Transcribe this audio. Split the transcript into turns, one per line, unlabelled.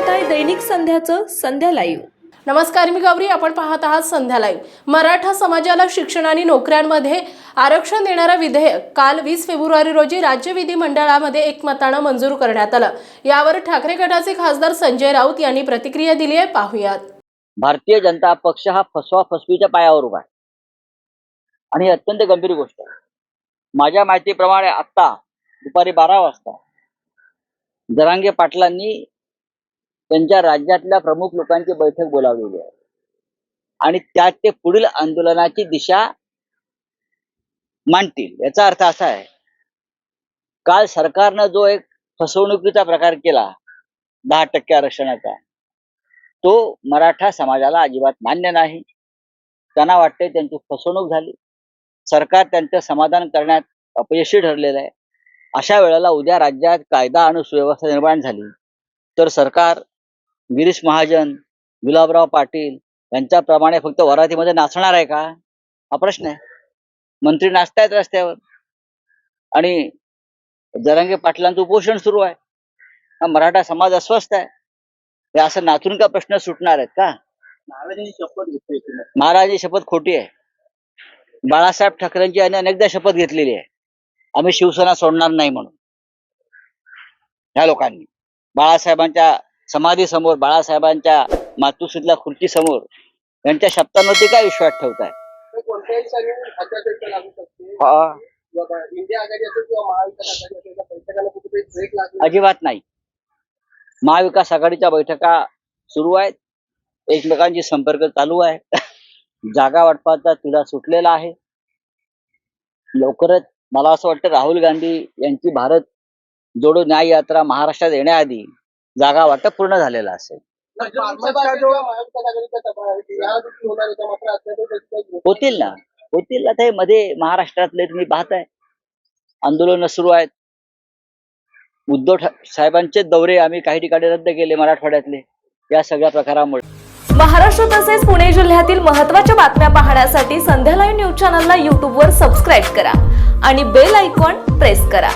दैनिक संध्याचं संध्या live.
नमस्कार मी गौरी. आपण पाहत आहात संध्या लाईव्ह. मराठा समाजाला शिक्षण आणि नोकऱ्यांमध्ये आरक्षण देणारं विधेयक काल वीस फेब्रुवारी रोजी राज्य विधिमंडळामध्ये एकमतानं मंजूर करण्यात आलं. यावर ठाकरे गटाचे खासदार संजय राऊत यांनी प्रतिक्रिया दिली आहे. पाहुयात.
भारतीय जनता पक्ष हा फसवा फसवीच्या पायावर उभा आहे. आणि ही अत्यंत गंभीर गोष्ट आहे. माझ्या माहितीप्रमाणे आत्ता दुपारी बारा वाजता जरांगे पाटलांनी त्यांच्या राज्यातल्या प्रमुख लोकांची बैठक बोलावलेली आहे. आणि त्यात ते पुढील आंदोलनाची दिशा मांडतील. याचा अर्थ असा आहे काल सरकारनं जो एक फसवणुकीचा प्रकार केला दहा टक्के आरक्षणाचा तो मराठा समाजाला अजिबात मान्य नाही. त्यांना वाटते त्यांची फसवणूक झाली. सरकार त्यांचं समाधान करण्यात अपयशी ठरलेलं आहे. अशा वेळेला उद्या राज्यात कायदा आणि सुव्यवस्था निर्माण झाली तर सरकार गिरीश महाजन गुलाबराव पाटील यांच्याप्रमाणे फक्त वरातीमध्ये नाचणार आहे का? हा प्रश्न आहे. मंत्री नाचतायत रस्त्यावर. आणि जरांगे पाटलांचं उपोषण सुरू आहे. हा मराठा समाज अस्वस्थ आहे. हे असं नाचून का प्रश्न सुटणार आहेत का? महाराजांनी शपथ घेतली महाराजांची शपथ खोटी आहे. बाळासाहेब ठाकरेंची यांनी अनेकदा शपथ घेतलेली आहे. आम्ही शिवसेना सोडणार नाही म्हणून. ह्या लोकांनी. बाळासाहेबांच्या समाधी समोर बाळासाहेबांच्या मातुश्रीतल्या खुर्ची समोर यांच्या शब्दांवरती काय विश्वास ठेवताय? अजिबात नाही. महाविकास आघाडीच्या बैठका सुरू आहेत. एकमेकांची संपर्क चालू आहे. जागा वाटपाचा तिढा सुटलेला आहे. लवकरच मला असं वाटतं राहुल गांधी यांची भारत जोडो न्याय यात्रा महाराष्ट्रात येण्याआधी जागा वाटप पूर्ण झालेलं असेल. होतील ना. होतील आता हे मध्ये महाराष्ट्रातले तुम्ही पाहताय. आंदोलनं सुरू आहेत. उद्धव साहेबांचे दौरे आम्ही काही ठिकाणी रद्द केले मराठवाड्यातले. या सगळ्या प्रकारामुळे.
महाराष्ट्र तसेच पुणे जिल्ह्यातील महत्त्वाच्या बातम्या पाहण्यासाठी संध्या लाईव्ह न्यूज चॅनलला यूट्यूबवर सबस्क्राईब करा आणि बेल आयकॉन प्रेस करा.